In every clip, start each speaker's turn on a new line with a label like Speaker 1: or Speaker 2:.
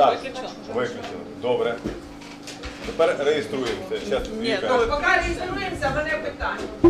Speaker 1: Так, виключили. Добре. Тепер реєструємося.
Speaker 2: Ні,
Speaker 1: Віка.
Speaker 3: Поки реєструємося, в мене питання. Е,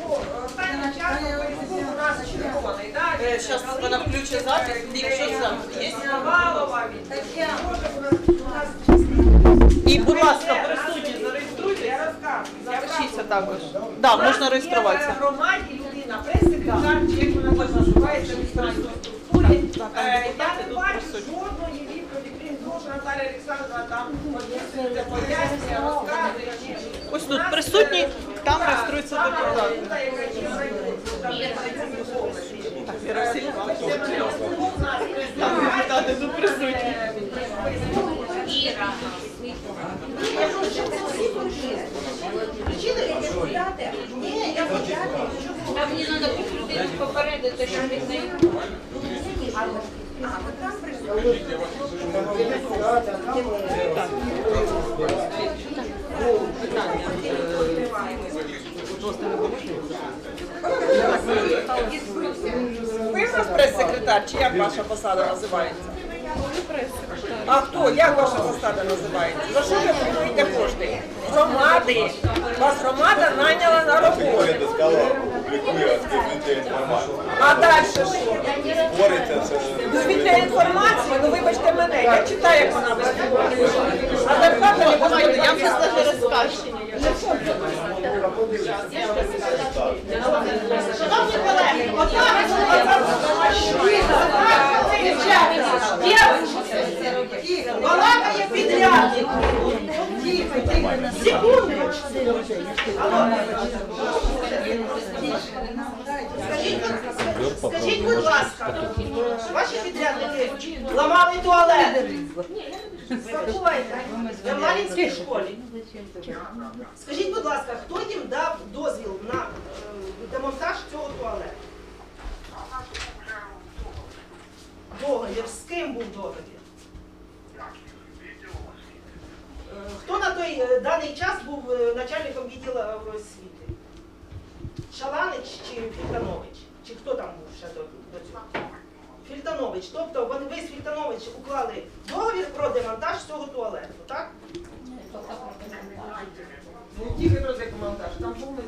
Speaker 3: Ну, останнім часом Фейсбук у нас червоний, так?
Speaker 2: Е, щас вона включить запис, якщо там є.
Speaker 3: Навалова.
Speaker 2: І, будь ласка, присутні, зареєструйтесь.
Speaker 3: Я розказую.
Speaker 2: Запишіться також. Да, можна реєструватися.
Speaker 3: Громаді людина, прес-секретар, чи як вона називається, в структурі. Е, Я не бачу жодної Наталя Олександровна там однісно пояснює, розказує.
Speaker 2: Ось тут присутні,
Speaker 3: е,
Speaker 2: там реєструються депутати.
Speaker 3: там.
Speaker 2: Так, Там депутати тут присутні.
Speaker 4: А мені треба попередити, що від неї.
Speaker 3: Ви в нас прес-секретар, чи як ваша посада називається? А хто? Як ваша посада називається? За що ви отримуєте кошти? Громади. Вас громада найняла на роботу.
Speaker 1: Сказала, публікує, інформацію.
Speaker 3: А далі що?
Speaker 1: Створиться це.
Speaker 3: Від для інформації, ну вибачте мене, я читаю, як вона. А зарплата не
Speaker 2: Знаєте, я вже навіть розкажу.
Speaker 3: Шановні колеги, Балакає. Тихо, тихо. Секунду. Скажіть, будь ласка, ваші підрядники ламали туалет. В Малінській школі. Скажіть, будь ласка, хто їм дав дозвіл на е, демонтаж цього туалету? Договір. З ким був договір? Е, Хто на той е, даний час був е, начальником відділу е, освіти? Шаланич чи Фільтанович? Чи хто там був ще до, до цього? Фільтанович. Тобто вони ви з Фільтанович уклали договір про демонтаж цього туалету, так? Ну, тільки про демонтаж, там повний.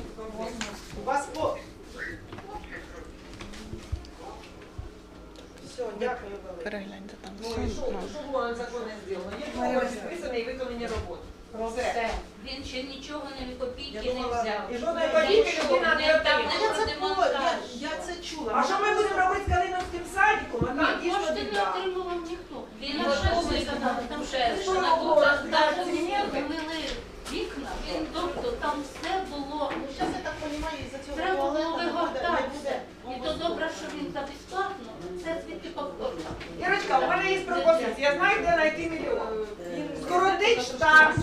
Speaker 3: У вас по...
Speaker 2: Перегляньте там.
Speaker 3: Ну і що, що було незаконне зроблено? Є договір підписаний і виконані роботи. Все.
Speaker 4: Все. Він ще нічого не копійки
Speaker 3: Я
Speaker 4: не
Speaker 3: думала,
Speaker 4: взяв.
Speaker 3: і жодної копійки людина не отримала.
Speaker 5: Я це чула.
Speaker 3: А що ми будемо робити з Калиновським садиком? А там
Speaker 4: Ні,
Speaker 3: дійсно
Speaker 4: кошти не
Speaker 3: біда.
Speaker 4: отримував ніхто. Він
Speaker 3: Ну,
Speaker 4: лише виконав, там ще
Speaker 3: Що
Speaker 4: на кухах, навіть вікна. Він тобто там все було.
Speaker 5: Зараз я так розумію, із-за цього
Speaker 4: Треба було
Speaker 5: туалету не буде-
Speaker 4: вигортати
Speaker 5: не
Speaker 4: все.
Speaker 5: буде.
Speaker 4: І то добре, що він за безплатно. Це звідти повторно.
Speaker 3: Ірочка, у мене є пропозиція. Я знаю, де знайти мільйон. Скоротить штат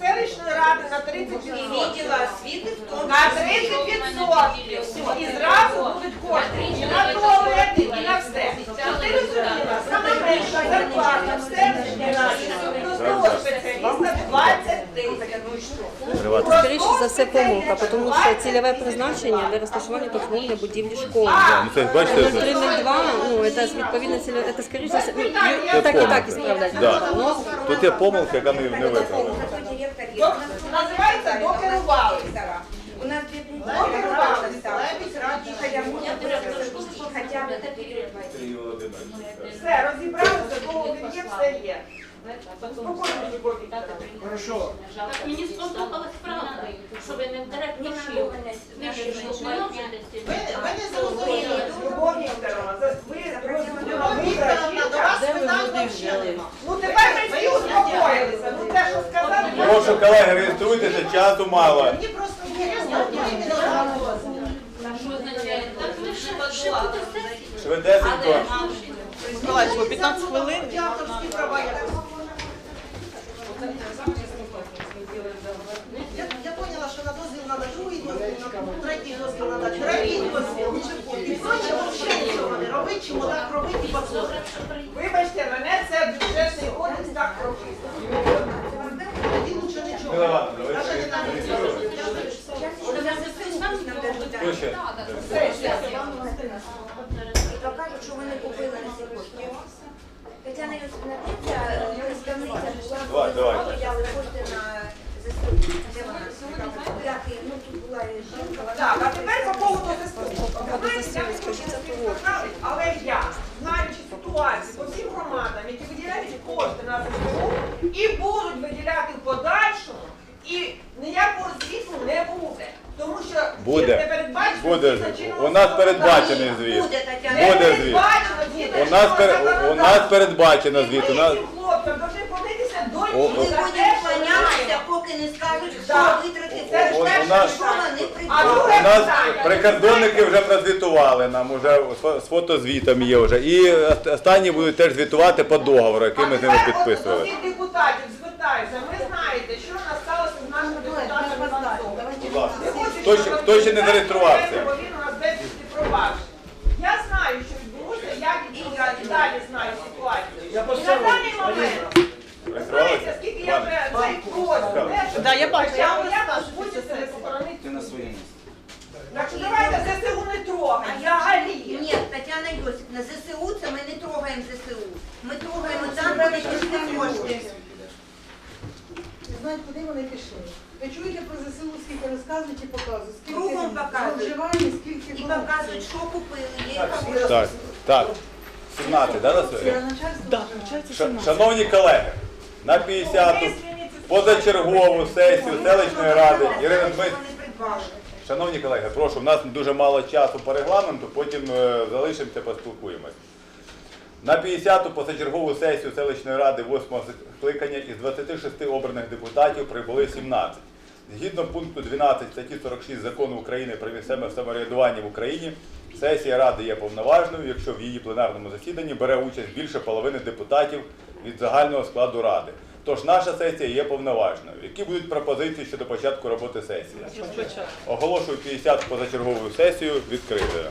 Speaker 3: селищної ради на 30
Speaker 6: Відділа освіти в тому
Speaker 3: На 30 відсотків. І зразу будуть кошти. І на туалети, і на все. Щоб ти розуміла, саме менша зарплата в селищній раді простого спеціаліста 20 тисяч. Ну і що?
Speaker 7: Скоріше за все що цільове призначення для розташування та обслуговування будівлі школи.
Speaker 1: Ну це бачите, це
Speaker 7: 0302, ну, це відповідно цільове, це скоріше за все, ну, ю- так і так і справляти.
Speaker 1: Да.
Speaker 7: Ну,
Speaker 1: тут є помилка, яка не, не виправлена.
Speaker 3: Називається докерувалися.
Speaker 6: У нас дві.
Speaker 3: Лебідь, раді,
Speaker 6: хоча б
Speaker 1: Сергій Володимирович.
Speaker 3: Все, розібралися, договір є, все є. Спокійно, Любові.
Speaker 4: Так мені сподобалась правда, що ви не в директорші. Ви.
Speaker 5: Ви не зрозуміли.
Speaker 3: Любов Вікторовна, це ви розуміли, ви
Speaker 5: Вікторовна, до вас
Speaker 3: працюєте.
Speaker 5: питань взагалі нема.
Speaker 3: Ну тепер ми всі успокоїлися. Ну те, що сказали,
Speaker 1: Прошу, колеги, реєструйтеся, часу мало.
Speaker 5: Мені просто інтересно, не зрозуміло.
Speaker 4: Що означає? Так ви ще ще буде сесія.
Speaker 1: Швидесенько.
Speaker 2: Миколаївич, по 15 хвилин.
Speaker 3: авторські права.
Speaker 5: Я, я поняла, що на дозвіл треба другий дозвіл, на третій дозвіл треба третій дозвіл. І проще взагалі нічого не робити, чим отак робити і.
Speaker 3: Вибачте, мене це бюджетний кодекс так прописано.
Speaker 5: Тоді лучше нічого. Навіть не треба
Speaker 1: реєструєте? Хто ще?
Speaker 6: То кажуть, що вони купили на ці кошти. Тетяна Йосипівна, ця е, представниця була,
Speaker 1: Давай, давай.
Speaker 6: коли виділяли кошти на ЗСУ. Де вона? Як, ну, тут була жінка, вона...
Speaker 3: Так, а тепер по поводу ЗСУ.
Speaker 7: Поки до ЗСУ, скажіть, це того.
Speaker 3: Але я, знаючи ситуацію по всім громадам, які виділяють кошти на ЗСУ і будуть виділяти в подальшому, і ніякого звіту не буде. Тому що
Speaker 1: Буде.
Speaker 3: звіт не передбачено
Speaker 1: Буде звіт. У нас передбачений звіт.
Speaker 6: Буде, Тетяна.
Speaker 1: Буде звіт. У нас, пер- у нас передбачено звіт. У нас...
Speaker 3: хлопцям повинні до
Speaker 1: О, о.
Speaker 6: Будемо
Speaker 3: що
Speaker 6: поки не скажуть, хто
Speaker 3: Так.
Speaker 6: витратив
Speaker 3: Це ж
Speaker 1: О, у нас-
Speaker 6: Нічого не
Speaker 3: А
Speaker 1: У
Speaker 3: друге
Speaker 1: нас
Speaker 3: питання.
Speaker 1: прикордонники вже прозвітували нам, уже з фотозвітом є вже. І останні будуть теж звітувати по договору, який ми з ними підписували.
Speaker 3: Всіх депутатів звертаюся. Ви знаєте, що в нас сталося з нашим депутатом Іванцовим.
Speaker 1: Будь ласка. Хто ще- хто ще не зареєструвався?
Speaker 3: Відбулося, знаю ситуацію. І на даний момент, ви знаєте, скільки я вже цей просив,
Speaker 2: Да, я бачу, я
Speaker 3: я хочу себе похоронити.
Speaker 8: Ти на своєму.
Speaker 3: Так що давайте ЗСУ не трогай, взагалі.
Speaker 6: Ні, Тетяна Йосипівна, ЗСУ це ми не трогаємо ЗСУ. Ми трогаємо там, де не пішли кошти.
Speaker 5: Знають, куди вони пішли. Ви чуєте про ЗСУ, скільки розказують і показують, скільки
Speaker 6: Кругом показують.
Speaker 5: зловживань, скільки
Speaker 6: І
Speaker 5: корупції.
Speaker 6: показують, що купили, є.
Speaker 1: Так, так. 17, да, на сьогодні?
Speaker 2: Да,
Speaker 5: вважає.
Speaker 2: включається 17.
Speaker 1: Шановні колеги, на 50-ту позачергову сесію селищної ради Ірина Дмитрівна. Шановні колеги, прошу, у нас дуже мало часу по регламенту, потім е, залишимося, поспілкуємось. На 50-ту позачергову сесію селищної ради 8-го скликання із 26 обраних депутатів прибули 17. Згідно пункту 12 статті 46 закону України про місцеве самоврядування в Україні, сесія ради є повноважною, якщо в її пленарному засіданні бере участь більше половини депутатів від загального складу ради. Тож наша сесія є повноважною. Які будуть пропозиції щодо початку роботи сесії? Оголошую 50 позачергову сесію відкритою.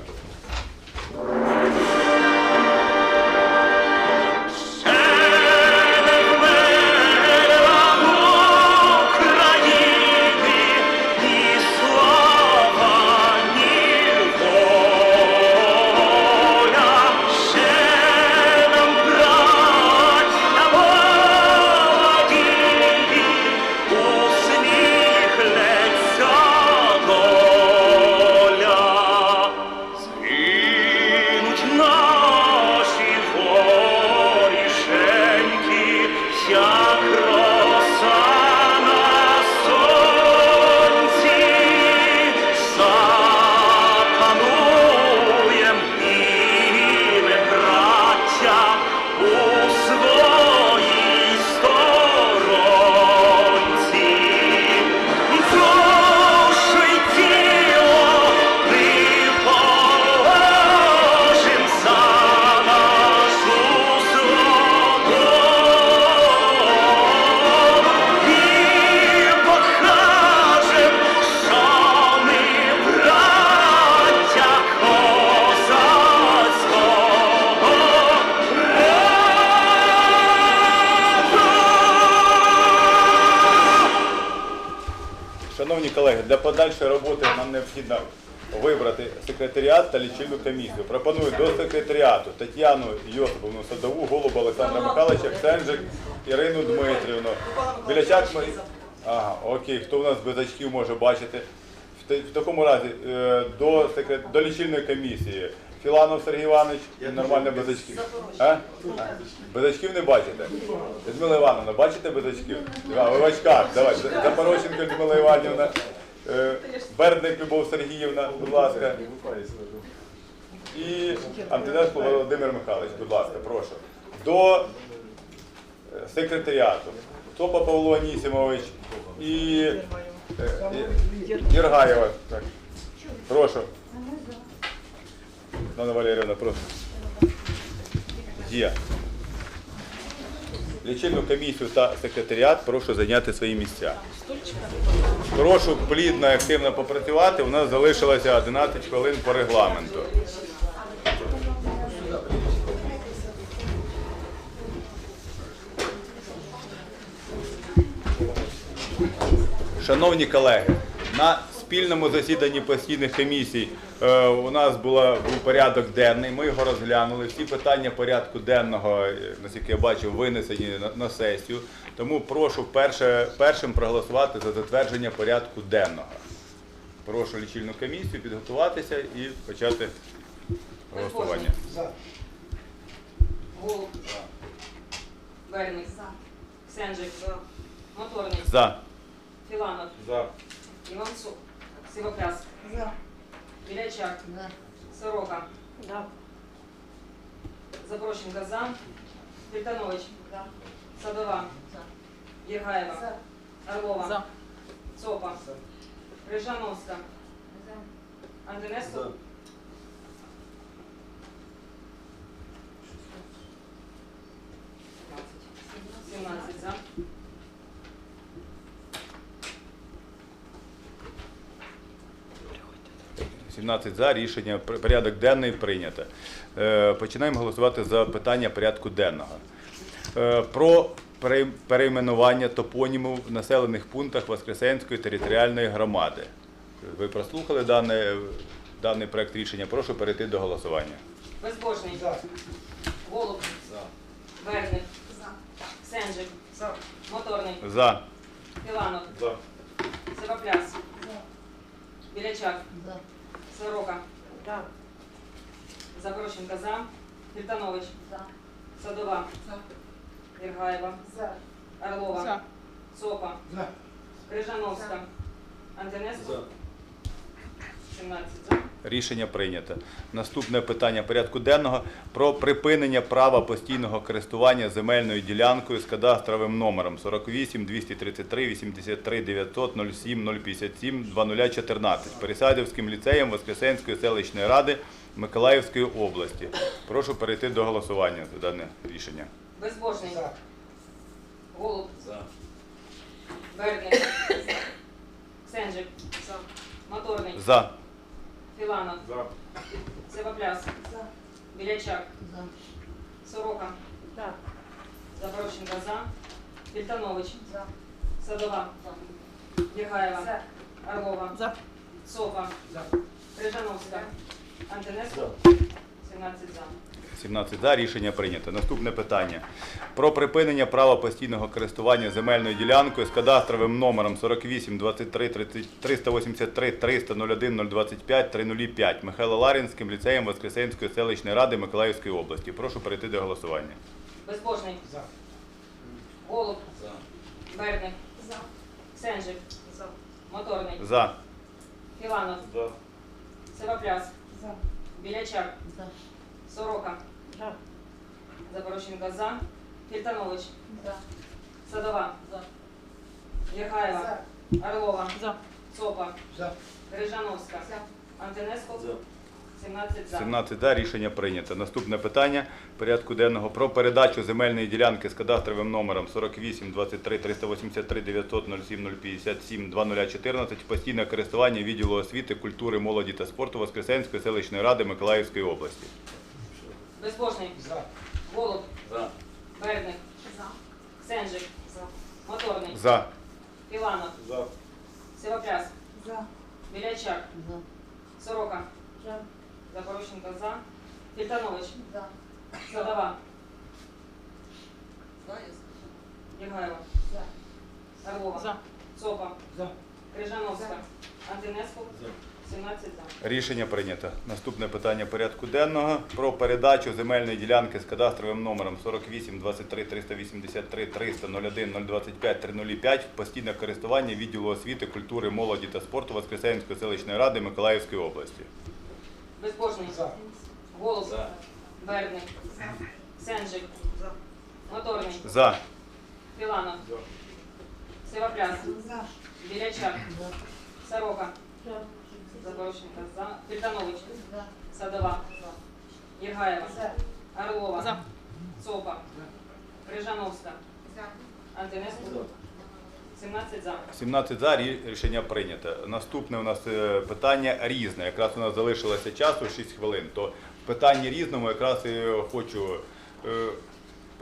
Speaker 1: Подальшої роботи нам необхідно вибрати секретаріат та лічильну комісію. Пропоную до секретаріату Тетяну Йосиповну Садову, Голуба Олександра Михайловича, Ксенжик, Ірину Дмитрівну. Білячак Марі... Ага, окей, хто в нас без очків може бачити? В, такому разі е, до, секрет... до лічильної комісії. Філанов Сергій Іванович, нормально без очків. А? Без очків не бачите? Людмила Івановна, бачите без очків? А, ви в очках, давай. Запорощенко Людмила Іванівна, Бердник Любов Сергіївна, будь ласка. І Антонеско Володимир Михайлович, будь ласка, прошу. До е, секретаріату. Топа Павло Анісімович і е, Єргаєва. Прошу. Дана Валеріївна, прошу. Є. Лічильну комісію та секретаріат прошу зайняти свої місця. Прошу плідно і активно попрацювати. У нас залишилося 11 хвилин по регламенту. Шановні колеги, на спільному засіданні постійних комісій У нас була, був порядок денний, ми його розглянули. Всі питання порядку денного, е, наскільки я бачив, винесені на, на сесію. Тому прошу перше, першим проголосувати за затвердження порядку денного. Прошу лічильну комісію підготуватися і почати голосування.
Speaker 8: Голуб. Верник. Ксенжик. Моторний.
Speaker 1: За.
Speaker 8: Філанов.
Speaker 1: За.
Speaker 8: Іванцук. Сивопляс. Білячак. Сорока. Запорощенко за. Фільтанович. Садова. Єргаєва. Орлова.
Speaker 2: За.
Speaker 8: Цопа. Крижановська. Антонеску. Сімнадцять за.
Speaker 1: 17 за рішення порядок денний прийнято. Е, Починаємо голосувати за питання порядку денного. Е, Про перейменування топонімів в населених пунктах Воскресенської територіальної громади. Ви прослухали дане, даний проект рішення. Прошу перейти до голосування.
Speaker 8: Безбожний. Голуб. Верник. Ксенжик. Моторний.
Speaker 1: За.
Speaker 8: Філанов.
Speaker 1: За.
Speaker 8: Сивопляс. Білячак. Сорока. Запорощенко за. Фільтанович. Садова. Іргаєва. Орлова.
Speaker 2: За.
Speaker 8: Цопа. Крижановська. Антонеску. 17 за.
Speaker 1: Рішення прийнято. Наступне питання порядку денного про припинення права постійного користування земельною ділянкою з кадастровим номером 48 233 83 900 07 057 2014 Пересадівським ліцеєм Воскресенської селищної ради Миколаївської області. Прошу перейти до голосування за дане рішення.
Speaker 8: Безбожний. Голуб. Верник. Ксенжик. Моторний.
Speaker 1: За.
Speaker 8: Філанов. Сивопляс. Білячак. Сорока. Запорощенко за. Фільтанович. Садова. Єргаєва. Орлова.
Speaker 2: За.
Speaker 8: Сопа. Крижановська. Антонеску. 17 за.
Speaker 1: 17 за рішення прийнято. Наступне питання про припинення права постійного користування земельною ділянкою з кадастровим номером 48 23 383 300 01 025 305 Михайло Ларінським ліцеєм Воскресенської селищної ради Миколаївської області. Прошу перейти до голосування.
Speaker 8: Безбожний. за Голуб. Верник. Ксенжик. Моторний.
Speaker 1: За.
Speaker 8: Філанов. Сивопляс. Білячак. Сорока. Запорощенко за. Фільтанович. Садова. Єргаєва. Орлова.
Speaker 2: За.
Speaker 8: Цопа. Крижановська. Антонеску. 17 за.
Speaker 1: 17 за рішення прийнято. Наступне питання порядку денного про передачу земельної ділянки з кадастровим номером 48 23 383 900 07 057 2014 в постійне користування відділу освіти, культури, молоді та спорту Воскресенської селищної ради Миколаївської області.
Speaker 8: Безбожний. Голуб. Верник. Ксенжик. Моторний.
Speaker 1: За.
Speaker 8: Філанов. Сивопляс. Білячак. Сорока. Запорощенко за. Фільтанович. Садова. Єргаєва. Орлова.
Speaker 2: За.
Speaker 8: Цопа. Крижановська. Антонеску. 17 за.
Speaker 1: Рішення прийнято. Наступне питання порядку денного про передачу земельної ділянки з кадастровим номером 48 23 383 300 01 025 305 в постійне користування відділу освіти, культури, молоді та спорту Воскресенської селищної ради Миколаївської області.
Speaker 8: Безбожний. Голуб. Верник. Сенжик. Моторний.
Speaker 1: За.
Speaker 8: Філанов. Сивопляс. Білячак. Сорока. Запорощенко за. Фільтанович. Садова. Єргаєва. Орлова.
Speaker 2: За.
Speaker 8: Цопа. Крижановська. Антонеску. 17 за.
Speaker 1: 17 за рішення прийнято. Наступне у нас е, питання різне. Якраз у нас залишилося часу 6 хвилин. То в питанні різному якраз і хочу е,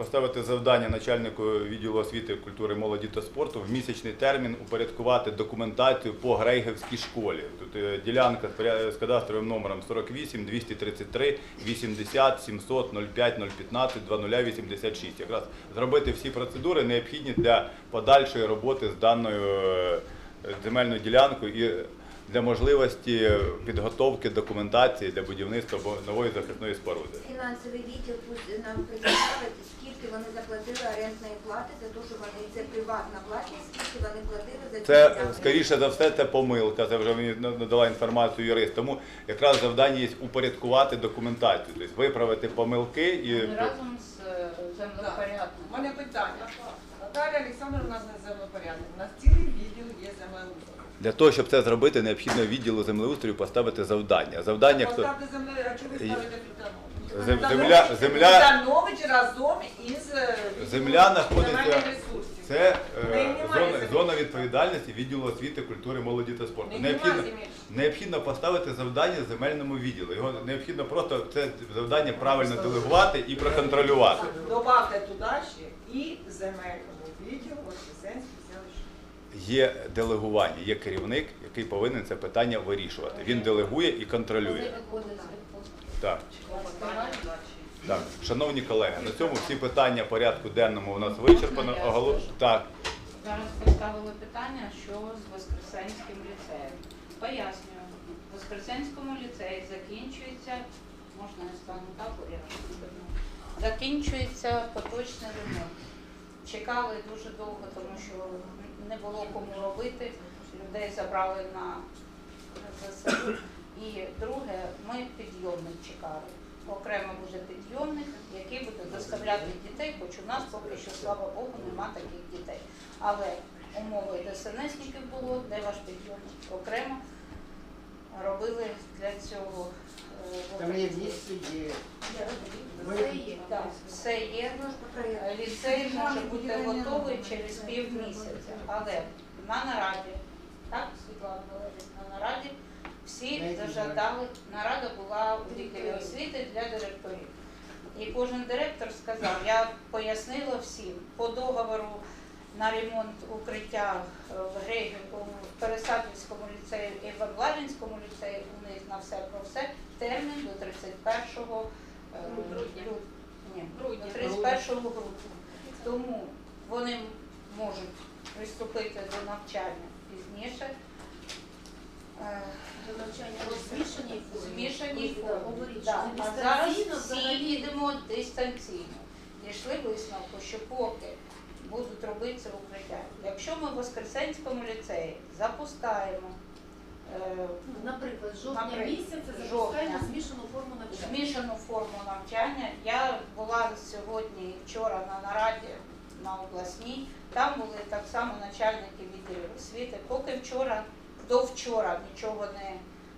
Speaker 1: поставити завдання начальнику відділу освіти, культури, молоді та спорту в місячний термін упорядкувати документацію по Грейгівській школі. Тут е, ділянка з кадастровим номером 48 233 80 700 05 015 2086. Якраз зробити всі процедури необхідні для подальшої роботи з даною е, земельною ділянкою і для можливості підготовки документації для будівництва бо- нової захисної споруди.
Speaker 6: Фінансовий відділ пусть нам представить, скільки вони заплатили орендної плати за те, що вони це приватна власність, скільки вони платили за
Speaker 1: Це скоріше за все це помилка. Це вже мені надала інформацію юрист. Тому якраз завдання є упорядкувати документацію, тобто виправити помилки і
Speaker 9: Разом з е, землепорядком.
Speaker 2: У мене питання. Наталя Олександровна з землепорядник. У нас цілий.
Speaker 1: Для того, щоб це зробити, необхідно відділу землеустрою поставити завдання. Завдання хто
Speaker 2: Поставте землю, а чого ви ставите Фільтанович?
Speaker 1: Земля- земля-
Speaker 2: Фільтанович разом із е,
Speaker 1: земля знаходиться.
Speaker 2: земельних ресурсів.
Speaker 1: Це е,
Speaker 2: немає
Speaker 1: зона,
Speaker 2: землі.
Speaker 1: зона відповідальності відділу освіти, культури, молоді та спорту. Необхідно, необхідно поставити завдання земельному відділу. Його необхідно просто це завдання правильно делегувати і проконтролювати.
Speaker 2: Добавте туди ще і земельному відділу селищної.
Speaker 1: Є делегування, є керівник, який повинен це питання вирішувати. Він делегує і контролює. Так, так, шановні колеги, на цьому всі питання порядку денному у нас вичерпано. Оголо- Так,
Speaker 9: Зараз поставили питання, що з Воскресенським ліцеєм. Пояснюю, в Воскресенському ліцеї закінчується, можна я стану так, я закінчується поточний ремонт. Чекали дуже довго, тому що не було кому робити. Людей забрали на ЗСУ. І друге, ми підйомник чекали. Окремо буде підйомник, який буде доставляти дітей, хоч у нас поки що, слава Богу, нема таких дітей. Але умови ДСНСників було, де ваш підйомник окремо робили для цього.
Speaker 10: Там є місце, є.
Speaker 9: Так, все є. Ліцей може бути готовий через півмісяця, але на нараді, так, Світлана Валерійовна, на нараді всі зажадали, нарада була у відділі освіти для директорів. І кожен директор сказав, я пояснила всім по договору на ремонт укриття е, в Грегі, в Пересадівському ліцеї і в Аблавінському ліцеї, у них на все про все, термін до 31 е,
Speaker 8: Грудня.
Speaker 9: Ні,
Speaker 8: Грудня.
Speaker 9: до 31 грудня. Тому вони можуть приступити до навчання пізніше. Е,
Speaker 4: Змішані
Speaker 9: Змішані Да. А зараз всі
Speaker 4: взагалі-
Speaker 9: їдемо дистанційно. Дійшли висновку, що поки будуть робитися укриття. Якщо ми в Воскресенському ліцеї запускаємо е,
Speaker 4: Наприклад, жовтня
Speaker 9: Наприклад,
Speaker 4: місяця
Speaker 9: жовтня.
Speaker 4: змішану форму навчання.
Speaker 9: змішану форму навчання. Я була сьогодні і вчора на нараді на обласній. Там були так само начальники відділів освіти. Поки вчора, до вчора нічого не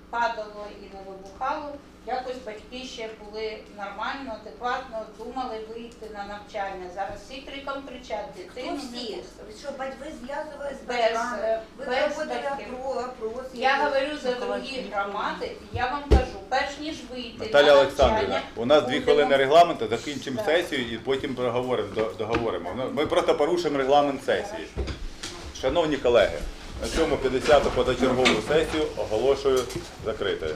Speaker 9: падало і не вибухало. Якось батьки ще були нормально, адекватно, думали вийти на навчання. Зараз всі криком кричать, не
Speaker 6: всі?
Speaker 9: пустили.
Speaker 6: Що бать- ви зв'язували з батьками,
Speaker 9: е,
Speaker 6: ви
Speaker 9: без
Speaker 6: проводили
Speaker 9: батьків.
Speaker 6: опрос.
Speaker 9: Я говорю за другі громади, і я вам кажу, перш ніж вийти
Speaker 1: Наталя
Speaker 9: на
Speaker 1: Олександрівна, у нас дві хвилини регламенту, закінчимо
Speaker 9: Так.
Speaker 1: сесію і потім проговоримо, договоримо. Ну, Ми просто порушимо регламент сесії. Шановні колеги, на цьому 50-ту позачергову сесію оголошую закритою.